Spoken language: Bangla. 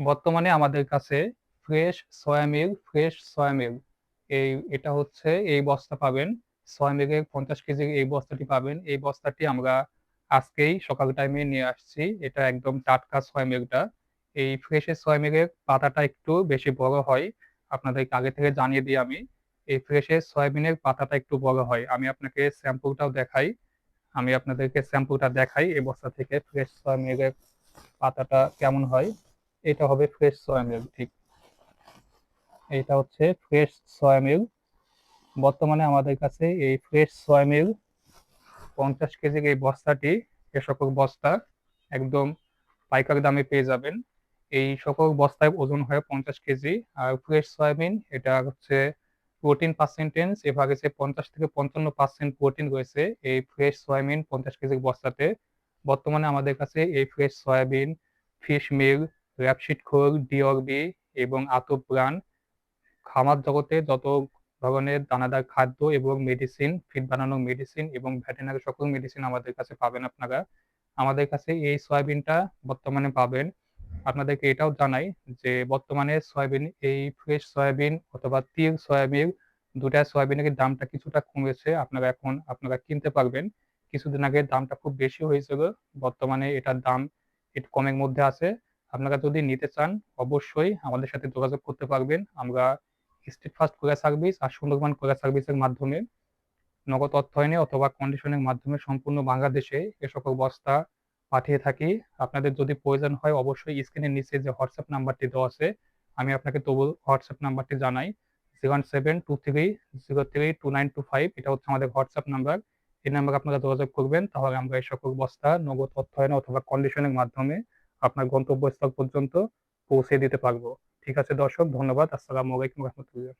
বর্তমানে আমাদের কাছে fresh soya meal fresh soya meal এই, এটা হচ্ছে এই বস্তা পাবেন। সয়া মিলের পঞ্চাশ কেজির এই বস্তাটি পাবেন। এই বস্তাটি আমরা আজকেই সকাল টাইমে নিয়ে আসছি। এটা একদম টাটকা সয়া মিলটা এই ফ্রেশের সয়া মিলের পাতাটা একটু বেশি বড় হয়। আপনাদেরকে আগে থেকে জানিয়ে দিই আমি, এই ফ্রেশের সয়াবিনের পাতাটা একটু বড় হয়। আমি আপনাকে স্যাম্পুলটাও দেখাই। আমি আপনাদেরকে স্যাম্পুলটা দেখাই এই বস্তা থেকে ফ্রেশ সয়া মিলের পাতাটা কেমন হয়। এটা হবে ফ্রেশ সয়া মিল ঠিক। এটা হচ্ছে ফ্রেশ সয়া মিল বর্তমানে আমাদের কাছে এই ফ্রেশ সয়া মিল পঞ্চাশ কেজির এই বস্তাটি, এ সকল বস্তা একদম পাইকারি দামে পেয়ে যাবেন। এই সকল বস্তায় ওজন হয় পঞ্চাশ কেজি আর ফ্রেশ সয়াবিন এটা হচ্ছে প্রোটিন পার্সেন্টেজ এভাবে পঞ্চাশ থেকে পঞ্চান্ন পার্সেন্ট প্রোটিন রয়েছে এই ফ্রেশ সয়াবিন পঞ্চাশ কেজির বস্তাতে। বর্তমানে আমাদের কাছে এই fresh soybean fish meal rapeseed খোল ডিওরবি এবং আতপ প্রাণ খামার জগতে যত ধরনের দানাদার খাদ্য এবং মেডিসিন ফিড বানানোর মেডিসিন এবং ভেটেনারি সকল মেডিসিন আমাদের কাছে পাবেন আপনারা। আমাদের কাছে এই সয়াবিনটা বর্তমানে পাবেন। আপনাদেরকে এটাও জানাই যে বর্তমানে সয়াবিন, এই ফ্রেশ সয়াবিন অথবা তিল সয়াবিন, দুটা সয়াবিনের দামটা কিছুটা কমেছে। আপনারা এখন আপনারা কিনতে পারবেন। কিছুদিন আগে দামটা খুব বেশি হয়েছিল। বর্তমানে এটার দাম একটু কমের মধ্যে আছে। আপনারা যদি নিতে চান, অবশ্যই আমাদের সাথে যোগাযোগ করতে পারবেন। আমরা স্টেট ফার্স্ট কোরিয়া সার্ভিস আর সুন্দরবন কোরিয়া সার্ভিসের মাধ্যমে নগদ অর্থায়নে অথবা কন্ডিশনের মাধ্যমে সম্পূর্ণ বাংলাদেশে এ সকল বস্তা পাঠিয়ে থাকি। আপনাদের যদি প্রয়োজন হয়, অবশ্যই স্ক্রিনের নিচে যে হোয়াটসঅ্যাপ নাম্বারটি দেওয়া আছে, আমি আপনাকে তবু হোয়াটসঅ্যাপ নাম্বারটি জানাই। Zero seven two three zero three two nine two five এটা হচ্ছে আমাদের হোয়াটসঅ্যাপ নাম্বার এই নাম্বারে আপনারা যোগাযোগ করবেন, তাহলে আমরা এই সকল বস্তা নগদ অর্থায়ন অথবা কন্ডিশনের মাধ্যমে আপনার গন্তব্যস্থল পর্যন্ত পৌঁছে দিতে পারব। ঠিক আছে দর্শক ধন্যবাদ। আসসালামু আলাইকুম রহমতুল্লাহ।